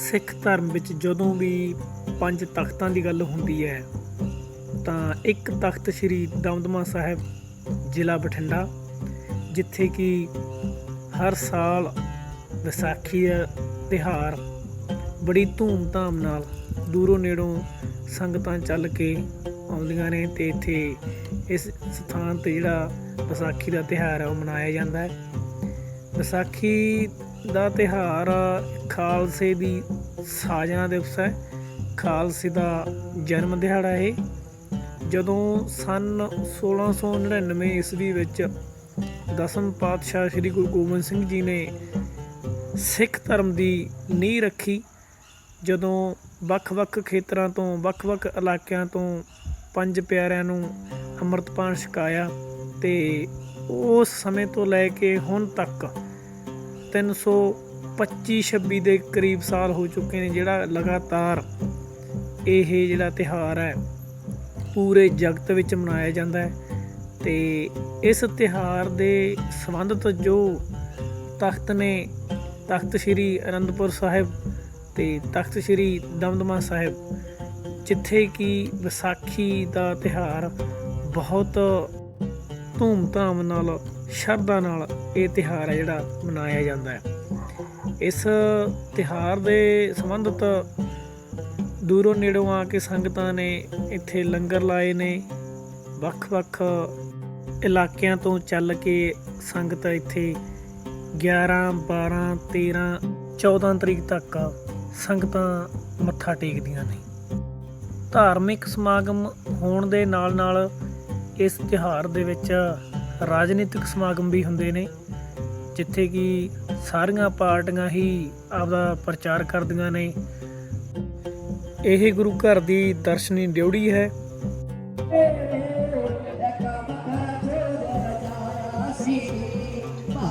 ਸਿੱਖ ਧਰਮ ਵਿੱਚ ਜਦੋਂ ਵੀ ਪੰਜ ਤਖਤਾਂ ਦੀ ਗੱਲ ਹੁੰਦੀ ਹੈ, ਤਾਂ ਇੱਕ ਤਖਤ ਸ੍ਰੀ ਦਮਦਮਾ ਸਾਹਿਬ ਜ਼ਿਲ੍ਹਾ ਬਠਿੰਡਾ, ਜਿੱਥੇ ਕਿ ਹਰ ਸਾਲ ਵਿਸਾਖੀ ਦਾ ਤਿਹਾਰ ਬੜੀ ਧੂਮ-ਧਾਮ ਨਾਲ ਦੂਰੋਂ ਨੇੜੋਂ ਸੰਗਤਾਂ ਚੱਲ ਕੇ ਆਉਂਦੀਆਂ ਨੇ ਤੇ ਇੱਥੇ ਇਸ ਸਥਾਨ ਤੇ ਜਿਹੜਾ ਵਿਸਾਖੀ ਦਾ ਤਿਹਾਰ ਹੈ, ਉਹ ਮਨਾਇਆ ਜਾਂਦਾ ਹੈ। ਵਿਸਾਖੀ ਦਾ ਤਿਹਾਰ ਖਾਲਸੇ ਦੀ ਸਾਜਨਾ ਦਿਵਸ ਹੈ। ਖਾਲਸੇ ਦਾ ਜਨਮ ਦਿਹਾੜਾ ਹੈ ਜਦੋਂ ਸਨ 1699 ਈਸਵੀ ਵਿੱਚ ਦਸਮ ਪਾਤਸ਼ਾਹ ਸ੍ਰੀ ਗੁਰੂ ਗੋਬਿੰਦ ਸਿੰਘ ਜੀ ਨੇ ਸਿੱਖ ਧਰਮ ਦੀ ਨੀਂਹ ਰੱਖੀ। ਜਦੋਂ ਵੱਖ-ਵੱਖ ਖੇਤਰਾਂ ਤੋਂ, ਵੱਖ-ਵੱਖ ਇਲਾਕਿਆਂ ਤੋਂ ਪੰਜ ਪਿਆਰਿਆਂ ਨੂੰ ਅੰਮ੍ਰਿਤਪਾਨ ਛਕਾਇਆ ਤੇ ਉਸ ਸਮੇਂ ਤੋਂ ਲੈ ਕੇ ਹੁਣ ਤੱਕ 325 26 ਦੇ ਕਰੀਬ ਸਾਲ ਹੋ ਚੁੱਕੇ ਨੇ ਜਿਹੜਾ ਲਗਾਤਾਰ ਇਹ ਜਿਹੜਾ ਤਿਹਾਰ ਹੈ, ਪੂਰੇ ਜਗਤ ਵਿੱਚ ਮਨਾਇਆ ਜਾਂਦਾ ਹੈ ਤੇ ਇਸ ਤਿਹਾਰ ਦੇ ਸੰਬੰਧਿਤ ਜੋ ਤਖਤ ਨੇ, ਤਖਤ ਸ੍ਰੀ ਅਨੰਦਪੁਰ ਸਾਹਿਬ ਤੇ ਤਖਤ ਸ੍ਰੀ ਦਮਦਮਾ ਸਾਹਿਬ, ਜਿੱਥੇ ਕਿ ਵਿਸਾਖੀ ਦਾ ਤਿਹਾਰ ਬਹੁਤ ਧੂਮਧਾਮ ਨਾਲ ਸ਼ਰਧਾ ਨਾਲ ਇਹ ਤਿਹਾਰ ਹੈ ਜਿਹੜਾ ਮਨਾਇਆ ਜਾਂਦਾ ਹੈ। ਇਸ ਤਿਹਾਰ ਦੇ ਸੰਬੰਧਿਤ ਦੂਰੋਂ ਨੇੜੋਂ ਆ ਕੇ ਸੰਗਤਾਂ ਨੇ ਇੱਥੇ ਲੰਗਰ ਲਾਏ ਨੇ। ਵੱਖ-ਵੱਖ ਇਲਾਕਿਆਂ ਤੋਂ ਚੱਲ ਕੇ ਸੰਗਤ ਇੱਥੇ 11 12 13 14 ਤਰੀਕ ਤੱਕ ਸੰਗਤਾਂ ਮੱਥਾ ਟੇਕਦੀਆਂ ਨੇ। ਧਾਰਮਿਕ ਸਮਾਗਮ ਹੋਣ ਦੇ ਨਾਲ-ਨਾਲ ਇਸ ਤਿਉਹਾਰ ਦੇ ਵਿੱਚ ਰਾਜਨੀਤਿਕ ਸਮਾਗਮ ਵੀ ਹੁੰਦੇ ਨੇ, ਜਿੱਥੇ ਕਿ ਸਾਰੀਆਂ ਪਾਰਟੀਆਂ ਹੀ ਆਪਦਾ ਪ੍ਰਚਾਰ ਕਰਦੀਆਂ ਨੇ। ਇਹ ਗੁਰੂ ਘਰ ਦੀ ਦਰਸ਼ਨੀ ਡਿਉੜੀ ਹੈ।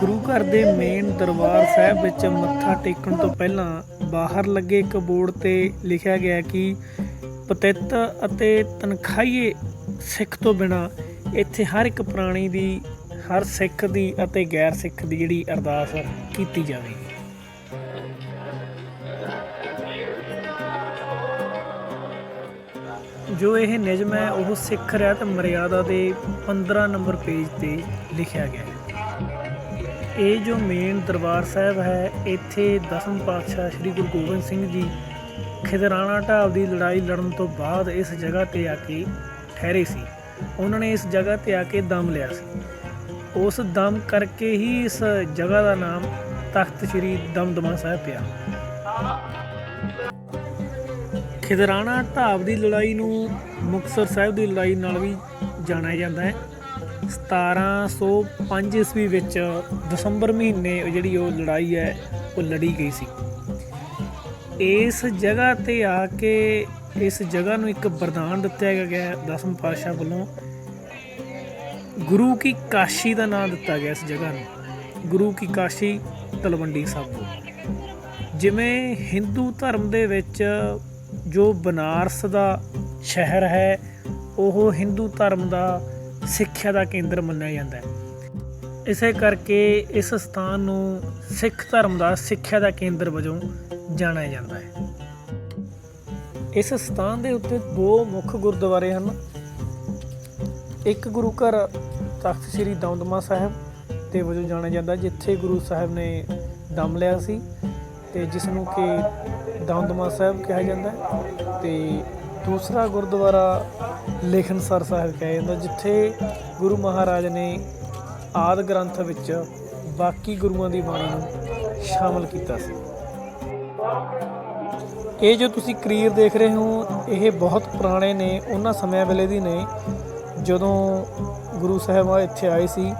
ਗੁਰੂ ਘਰ ਦੇ ਮੇਨ ਦਰਬਾਰ ਸਾਹਿਬ ਵਿੱਚ ਮੱਥਾ ਟੇਕਣ ਤੋਂ ਪਹਿਲਾਂ ਬਾਹਰ ਲੱਗੇ ਇੱਕ ਬੋਰਡ ਤੇ ਲਿਖਿਆ ਗਿਆ ਕਿ ਪਤਿਤ ਅਤੇ ਤਨਖਾਹੀਏ ਸਿੱਖ ਤੋਂ ਬਿਨਾ ਇੱਥੇ ਹਰ ਇੱਕ ਪ੍ਰਾਣੀ ਦੀ, ਹਰ ਸਿੱਖ ਦੀ ਅਤੇ ਗੈਰ ਸਿੱਖ ਦੀ ਜਿਹੜੀ ਅਰਦਾਸ ਕੀਤੀ ਜਾਵੇਗੀ। ਜੋ ਇਹ ਨਿਯਮ ਹੈ, ਉਹ ਸਿੱਖ ਰਹਿਤ ਮਰਿਆਦਾ ਦੇ 15 ਨੰਬਰ ਪੇਜ ਤੇ ਲਿਖਿਆ ਗਿਆ ਹੈ। ਇਹ ਜੋ ਮੇਨ ਦਰਬਾਰ ਸਾਹਿਬ ਹੈ, ਇੱਥੇ ਦਸਮ ਪਾਤਸ਼ਾਹ ਸ੍ਰੀ ਗੁਰੂ ਗੋਬਿੰਦ ਸਿੰਘ ਜੀ ਖਿਦਰਾਣਾ ਢਾਬ ਦੀ ਲੜਾਈ ਲੜਨ ਤੋਂ ਬਾਅਦ ਇਸ ਜਗ੍ਹਾ ਤੇ ਆ ਕੇ ਠਹਿਰੇ ਸੀ। ਉਹਨਾਂ ਨੇ ਇਸ ਜਗ੍ਹਾ ਤੇ ਆ ਕੇ ਦਮ ਲਿਆ ਸੀ। ਉਸ ਦਮ ਕਰਕੇ ਹੀ ਇਸ ਜਗ੍ਹਾ ਦਾ ਨਾਮ ਤਖਤ ਸ੍ਰੀ ਦਮਦਮਾ ਸਾਹਿਬ ਪਿਆ। ਖਿਦਰਾਣਾ ਢਾਬ ਦੀ ਲੜਾਈ ਨੂੰ ਮੁਕਤਸਰ ਸਾਹਿਬ ਦੀ ਲੜਾਈ ਨਾਲ ਵੀ ਜਾਣਿਆ ਜਾਂਦਾ ਹੈ। 1705 ਈਸਵੀ ਵਿੱਚ ਦਸੰਬਰ ਮਹੀਨੇ ਜਿਹੜੀ ਉਹ ਲੜਾਈ ਹੈ, ਉਹ ਲੜੀ ਗਈ ਸੀ। ਇਸ ਜਗ੍ਹਾ ਤੇ ਆ ਕੇ ਇਸ ਜਗ੍ਹਾ ਨੂੰ ਇੱਕ ਵਰਦਾਨ ਦਿੱਤਾ ਗਿਆ ਹੈ, ਦਸਮ ਪਾਤਸ਼ਾਹ ਵੱਲੋਂ। ਗੁਰੂ ਕੀ ਕਾਸ਼ੀ ਦਾ ਨਾਮ ਦਿੱਤਾ ਗਿਆ ਇਸ ਜਗ੍ਹਾ ਨੂੰ। ਗੁਰੂ ਕੀ ਕਾਸ਼ੀ ਤਲਵੰਡੀ ਸਾਬੋ। ਜਿਵੇਂ ਹਿੰਦੂ ਧਰਮ ਦੇ ਵਿੱਚ ਜੋ ਬਨਾਰਸ ਦਾ ਸ਼ਹਿਰ ਹੈ, ਉਹ ਹਿੰਦੂ ਧਰਮ ਦਾ ਸਿੱਖਿਆ ਦਾ ਕੇਂਦਰ ਮੰਨਿਆ ਜਾਂਦਾ ਹੈ। ਇਸੇ ਕਰਕੇ ਇਸ ਸਥਾਨ ਨੂੰ ਸਿੱਖ ਧਰਮ ਦਾ ਸਿੱਖਿਆ ਦਾ ਕੇਂਦਰ ਵਜੋਂ ਜਾਣਿਆ ਜਾਂਦਾ ਹੈ। ਇਸ ਸਥਾਨ ਦੇ ਉੱਤੇ ਦੋ ਮੁੱਖ ਗੁਰਦੁਆਰੇ ਹਨ। ਇੱਕ ਗੁਰੂ ਘਰ ਤਖਤ ਸ੍ਰੀ ਦਮਦਮਾ ਸਾਹਿਬ ਦੇ ਵਜੋਂ ਜਾਣਿਆ ਜਾਂਦਾ, ਜਿੱਥੇ ਗੁਰੂ ਸਾਹਿਬ ਨੇ ਦਮ ਲਿਆ ਸੀ ਤੇ ਜਿਸ ਨੂੰ ਕਿ ਦਮਦਮਾ ਸਾਹਿਬ ਕਿਹਾ ਜਾਂਦਾ ਹੈ ਤੇ ਦੂਸਰਾ ਗੁਰਦੁਆਰਾ ਲੇਖਨਸਰ ਸਾਹਿਬ ਕਿਹਾ ਜਾਂਦਾ, ਜਿੱਥੇ ਗੁਰੂ ਮਹਾਰਾਜ ਨੇ ਆਦ ਗ੍ਰੰਥ ਵਿੱਚ ਬਾਕੀ ਗੁਰੂਆਂ ਦੀ ਬਾਣੀ ਨੂੰ ਸ਼ਾਮਲ ਕੀਤਾ ਸੀ। ਇਹ ਜੋ ਤੁਸੀਂ ਕਰੀਰ ਦੇਖ ਰਹੇ ਹੋ, ਇਹ ਬਹੁਤ ਪੁਰਾਣੇ ਨੇ, ਉਹਨਾਂ ਸਮਿਆਂ ਵੇਲੇ ਦੀ ਨੇ। ਜਦੋਂ ਗੁਰੂ ਸਾਹਿਬ ਇੱਥੇ ਆਏ ਸੀ,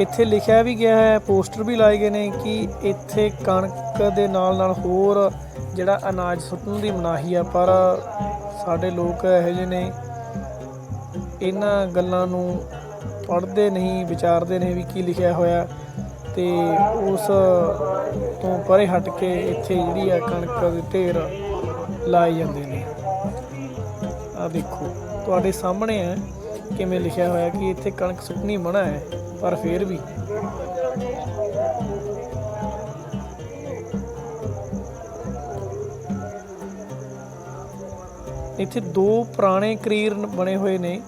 ਇੱਥੇ ਲਿਖਿਆ ਵੀ ਗਿਆ ਹੈ, ਪੋਸਟਰ ਵੀ ਲਾਏ ਗਏ ਨੇ ਕਿ ਇੱਥੇ ਕਣਕ ਦੇ ਨਾਲ ਨਾਲ ਹੋਰ ਜਿਹੜਾ ਅਨਾਜ ਸੁੱਟਣ ਦੀ ਮਨਾਹੀ ਆ, ਪਰ ਸਾਡੇ ਲੋਕ ਇਹੋ ਜਿਹੇ ਨੇ, ਇਹਨਾਂ ਗੱਲਾਂ ਨੂੰ ਪੜ੍ਹਦੇ ਨਹੀਂ, ਵਿਚਾਰਦੇ ਨੇ ਵੀ ਕੀ ਲਿਖਿਆ ਹੋਇਆ ਤੇ ਉਸ ਤੋਂ ਪਰੇ ਹਟ ਕੇ ਇੱਥੇ ਜਿਹੜੀ ਆ ਕਣਕ ਦੇ ਢੇਰ ਲਾਏ ਜਾਂਦੇ ਨੇ। ਆ ਦੇਖੋ, ਤੁਹਾਡੇ ਸਾਹਮਣੇ ਹੈ, ਕਿਵੇਂ ਲਿਖਿਆ ਹੋਇਆ ਕਿ ਇੱਥੇ ਕਣਕ ਸੁੱਟਣੀ ਮਨਾ ਹੈ, ਪਰ ਫਿਰ ਵੀ। ਇੱਥੇ ਦੋ ਪੁਰਾਣੇ ਕਰੀਰ ਬਣੇ ਹੋਏ ਨੇ।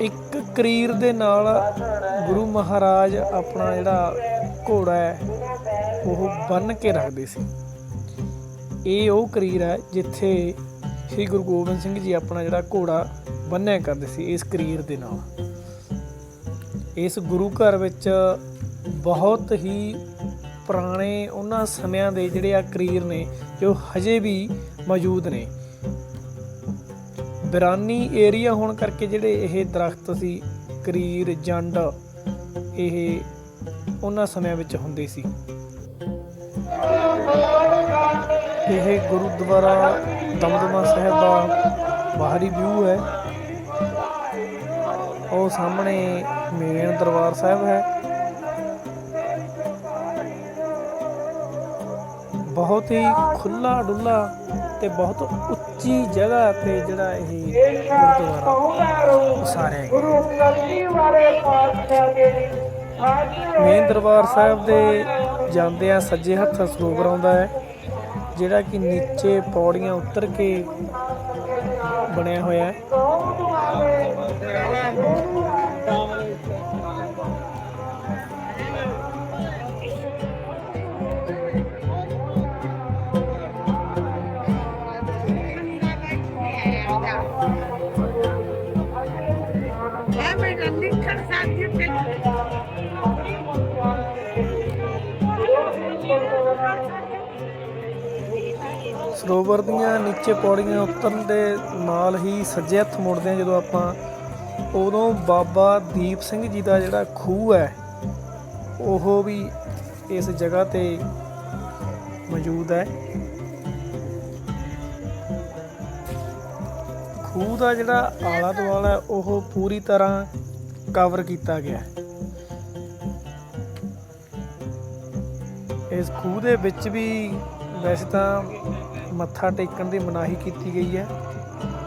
ਇੱਕ ਕਰੀਰ ਦੇ ਨਾਲ ਗੁਰੂ ਮਹਾਰਾਜ ਆਪਣਾ ਜਿਹੜਾ ਘੋੜਾ ਹੈ, ਉਹ ਬੰਨ ਕੇ ਰੱਖਦੇ ਸੀ। ਇਹ ਉਹ ਕਰੀਰ ਹੈ ਜਿੱਥੇ ਸ੍ਰੀ ਗੁਰੂ ਗੋਬਿੰਦ ਸਿੰਘ ਜੀ ਆਪਣਾ ਜਿਹੜਾ ਘੋੜਾ ਬੰਨਿਆ ਕਰਦੇ ਸੀ ਇਸ ਕਰੀਰ ਦੇ ਨਾਲ। ਇਸ ਗੁਰੂ ਘਰ ਵਿੱਚ ਬਹੁਤ ਹੀ ਪੁਰਾਣੇ ਉਹਨਾਂ ਸਮਿਆਂ ਦੇ ਜਿਹੜੇ ਆ ਕਰੀਰ ਨੇ, ਜੋ ਹਜੇ ਵੀ ਮੌਜੂਦ ਨੇ। ਬਿਰਾਨੀ ਏਰੀਆ ਹੋਣ ਕਰਕੇ ਜਿਹੜੇ ਇਹ ਦਰਖਤ ਸੀ, ਕਰੀਰ, ਜੰਡ, ਇਹ ਉਹਨਾਂ ਸਮਿਆਂ ਵਿੱਚ ਹੁੰਦੇ ਸੀ। ਇਹ ਗੁਰਦੁਆਰਾ ਦਮਦਮਾ ਸਾਹਿਬ ਦਾ ਬਾਹਰੀ ਵਿਊ ਹੈ। ਉਹ ਸਾਹਮਣੇ ਮੇਨ ਦਰਬਾਰ ਸਾਹਿਬ ਹੈ। ਬਹੁਤ ਹੀ ਖੁੱਲਾ ਡੁੱਲਾ ਤੇ ਬਹੁਤ ਉੱਚੀ ਜਗ੍ਹਾ ਤੇ ਜਿਹੜਾ ਇਹ ਗੁਰਦੁਆਰਾ ਗਿਆ। ਗੁਰੂ ਗਲਤੀ ਵਾਲੇ ਪਾਤਸ਼ਾਹ ਦੇ ਮੇਨ ਦਰਬਾਰ ਸਾਹਿਬ ਦੇ ਜਾਂਦਿਆਂ ਸੱਜੇ ਹੱਥ ਸਰੋਵਰ ਆਉਂਦਾ ਹੈ। ਜਿਹੜਾ ਕਿ ਨੀਚੇ ਪੌੜੀਆਂ ਉਤਰ ਕੇ ਬਣਿਆ ਹੋਇਆ ਹੈ। ਸਰੋਵਰ ਦੀਆਂ ਨੀਚੇ ਪੌੜੀਆਂ ਉਤਰਨ ਦੇ ਨਾਲ ਹੀ ਸੱਜੇ ਹੱਥ ਮੁੜਦੇ ਹਾਂ ਜਦੋਂ ਆਪਾਂ ਉਦੋਂ ਬਾਬਾ ਦੀਪ ਸਿੰਘ ਜੀ ਦਾ ਜਿਹੜਾ ਖੂਹ ਹੈ ਉਹ ਵੀ ਇਸ ਜਗ੍ਹਾ ਤੇ ਮੌਜੂਦ ਹੈ। ਖੂਹ ਦਾ ਜਿਹੜਾ ਆਲਾ ਦੁਆਲਾ ਹੈ, ਉਹ ਪੂਰੀ ਤਰ੍ਹਾਂ ਕਵਰ ਕੀਤਾ ਗਿਆ ਹੈ। ਇਸ ਖੂਹ ਦੇ ਵਿੱਚ ਵੀ ਵੈਸੇ ਤਾਂ ਮੱਥਾ ਟੇਕਣ ਦੀ ਮਨਾਹੀ ਕੀਤੀ ਗਈ ਹੈ।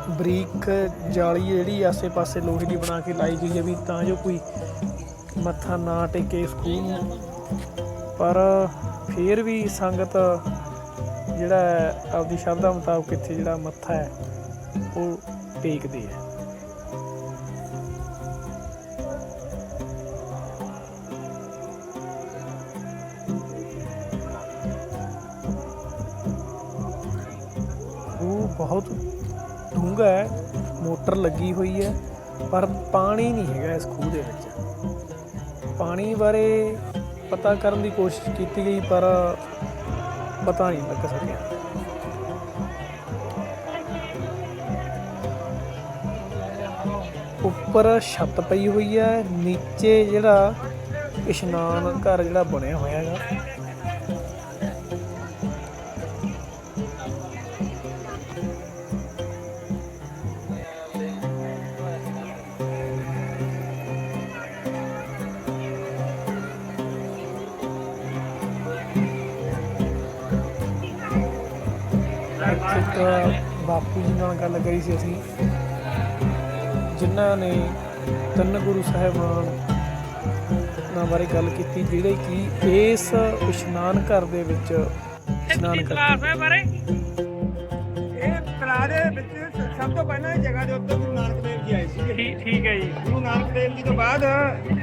ਬਰੀਕ ਜਾਲੀ ਜਿਹੜੀ ਆਸੇ-ਪਾਸੇ ਲੋਹੇ ਦੀ ਬਣਾ ਕੇ ਲਾਈ ਗਈ ਹੈ ਵੀ ਤਾਂ ਜੋ ਕੋਈ ਮੱਥਾ ਨਾ ਟੇਕੇ ਸਕੂਲ ਖੂਹ ਨੂੰ। ਪਰ ਫਿਰ ਵੀ ਸੰਗਤ ਜਿਹੜਾ ਹੈ, ਆਪਦੀ ਸ਼ਬਦਾਂ ਮੁਤਾਬਕ ਇੱਥੇ ਜਿਹੜਾ ਮੱਥਾ ਹੈ ਉਹ ਟੇਕਦੀ ਹੈ। ਬਹੁਤ ਡੂੰਘਾ ਹੈ, ਮੋਟਰ ਲੱਗੀ ਹੋਈ ਹੈ, ਪਰ ਪਾਣੀ ਨਹੀਂ ਹੈਗਾ ਇਸ ਖੂਹ ਦੇ ਵਿੱਚ। ਪਾਣੀ ਬਾਰੇ ਪਤਾ ਕਰਨ ਦੀ ਕੋਸ਼ਿਸ਼ ਕੀਤੀ ਗਈ, ਪਰ ਪਤਾ ਨਹੀਂ ਲੱਗ ਸਕਿਆ। ਉੱਪਰ ਛੱਤ ਪਈ ਹੋਈ ਹੈ, ਨੀਚੇ ਜਿਹੜਾ ਇਸ਼ਨਾਨ ਘਰ ਜਿਹੜਾ ਬਣਿਆ ਹੋਇਆ ਹੈਗਾ ਇੱਕ ਬਾਪੂ ਜੀ ਨਾਲ ਗੱਲ ਕਰੀ ਸੀ ਅਸੀਂ। ਜਿਨ੍ਹਾਂ ਨੇ ਤਿੰਨ ਗੁਰੂ ਸਾਹਿਬਾਨ ਨਾ ਬਾਰੇ ਗੱਲ ਕੀਤੀ ਜਿਹੜੇ ਕਿ ਇਸ ਇਸ਼ਨਾਨ ਘਰ ਦੇ ਵਿੱਚ ਇਸ਼ਨਾਨ ਕਰਦੇ ਦੇ ਵਿੱਚ ਸਭ ਤੋਂ ਪਹਿਲਾਂ ਇਹ ਜਗ੍ਹਾ ਦੇ ਉੱਤੇ ਗੁਰੂ ਨਾਨਕ ਦੇਵ ਜੀ ਆਏ ਸੀ। ਠੀਕ ਠੀਕ ਹੈ ਜੀ। ਗੁਰੂ ਨਾਨਕ ਦੇਵ ਜੀ ਤੋਂ ਬਾਅਦ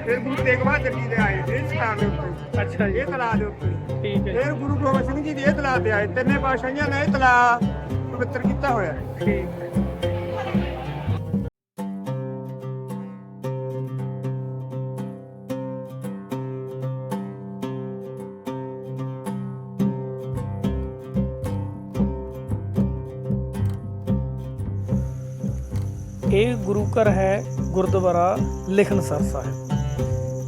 ਫਿਰ ਗੁਰੂ ਤੇਗ ਬਹਾਦਰ ਜੀ ਦੇ ਆਏ ਇਸ ਸਥਾਨ ਦੇ ਉੱਤੇ। ਅੱਛਾ ਜੀ। ਇਹ ਤਲਾ ਦੇ ਉੱਤੇ। ਠੀਕ ਹੈ ਫਿਰ ਗੁਰੂ ਗੋਬਿੰਦ ਸਿੰਘ ਜੀ ਦੇ ਇਹ ਤਲਾ ਤੇ ਆਏ। ਤਿੰਨੇ ਪਾਤਸ਼ਾਹੀਆਂ ਨੇ ਇਹ ਤਲਾ ਪਵਿੱਤਰ ਕੀਤਾ ਹੋਇਆ। ਹੈ ਠੀਕ ਘਰ ਹੈ ਗੁਰਦੁਆਰਾ ਲਿਖਣਸਰ ਸਾਹਿਬ,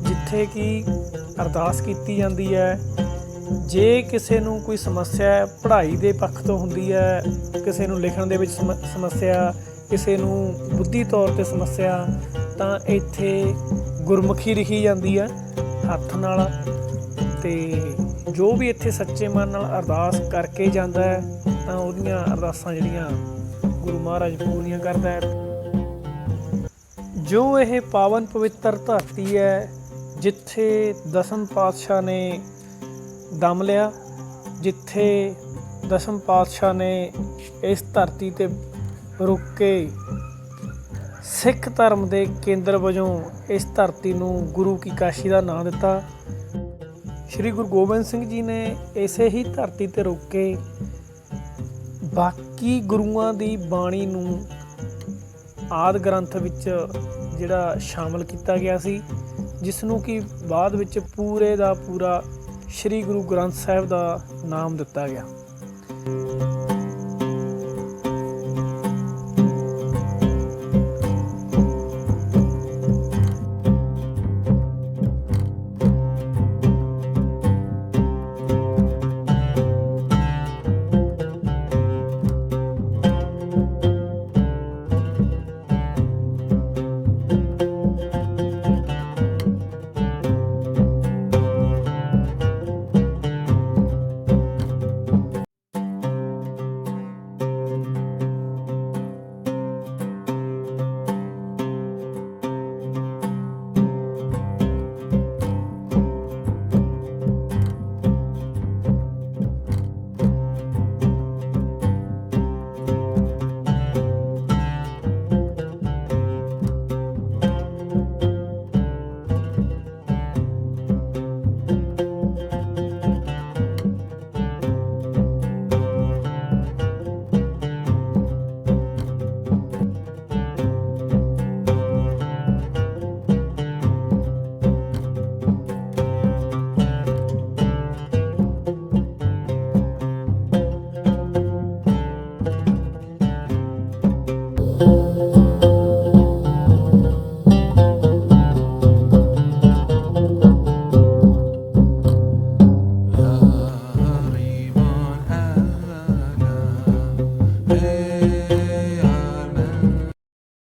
ਜਿੱਥੇ ਕਿ ਅਰਦਾਸ ਕੀਤੀ ਜਾਂਦੀ ਹੈ। ਜੇ ਕਿਸੇ ਨੂੰ ਕੋਈ ਸਮੱਸਿਆ ਪੜ੍ਹਾਈ ਦੇ ਪੱਖ ਤੋਂ ਹੁੰਦੀ ਹੈ, ਕਿਸੇ ਨੂੰ ਲਿਖਣ ਦੇ ਵਿੱਚ ਸਮੱਸਿਆ, ਕਿਸੇ ਨੂੰ ਬੁੱਧੀ ਤੌਰ ਤੇ ਸਮੱਸਿਆ, ਤਾਂ ਇੱਥੇ ਗੁਰਮੁਖੀ ਲਿਖੀ ਜਾਂਦੀ ਹੈ ਹੱਥ ਨਾਲ। ਤੇ ਜੋ ਵੀ ਇੱਥੇ ਸੱਚੇ ਮਨ ਨਾਲ ਅਰਦਾਸ ਕਰਕੇ ਜਾਂਦਾ ਹੈ, ਤਾਂ ਉਹਦੀਆਂ ਅਰਦਾਸਾਂ ਜਿਹੜੀਆਂ ਗੁਰੂ ਮਹਾਰਾਜ ਪੂਰੀਆਂ ਕਰਦਾ ਹੈ। ਜੋ ਇਹ ਪਾਵਨ ਪਵਿੱਤਰ ਧਰਤੀ ਹੈ, ਜਿੱਥੇ ਦਸਮ ਪਾਤਸ਼ਾਹ ਨੇ ਦਮ ਲਿਆ, ਜਿੱਥੇ ਦਸਮ ਪਾਤਸ਼ਾਹ ਨੇ ਇਸ ਧਰਤੀ ਤੇ ਰੁਕ ਕੇ ਸਿੱਖ ਧਰਮ ਦੇ ਕੇਂਦਰ ਵਜੋਂ ਇਸ ਧਰਤੀ ਨੂੰ ਗੁਰੂ ਕੀ ਕਾਸ਼ੀ ਦਾ ਨਾਮ ਦਿੱਤਾ। ਸ੍ਰੀ ਗੁਰੂ ਗੋਬਿੰਦ ਸਿੰਘ ਜੀ ਨੇ ਇਸੇ ਹੀ ਧਰਤੀ ਤੇ ਰੁਕ ਕੇ ਬਾਕੀ ਗੁਰੂਆਂ ਦੀ ਬਾਣੀ ਨੂੰ ਆਦ ਗ੍ਰੰਥ ਵਿੱਚ ਜਿਹੜਾ ਸ਼ਾਮਲ ਕੀਤਾ ਗਿਆ ਸੀ ਜਿਸ ਨੂੰ ਕਿ ਬਾਅਦ ਵਿੱਚ ਪੂਰੇ ਦਾ ਪੂਰਾ ਸ੍ਰੀ ਗੁਰੂ ਗ੍ਰੰਥ ਸਾਹਿਬ ਦਾ ਨਾਮ ਦਿੱਤਾ ਗਿਆ।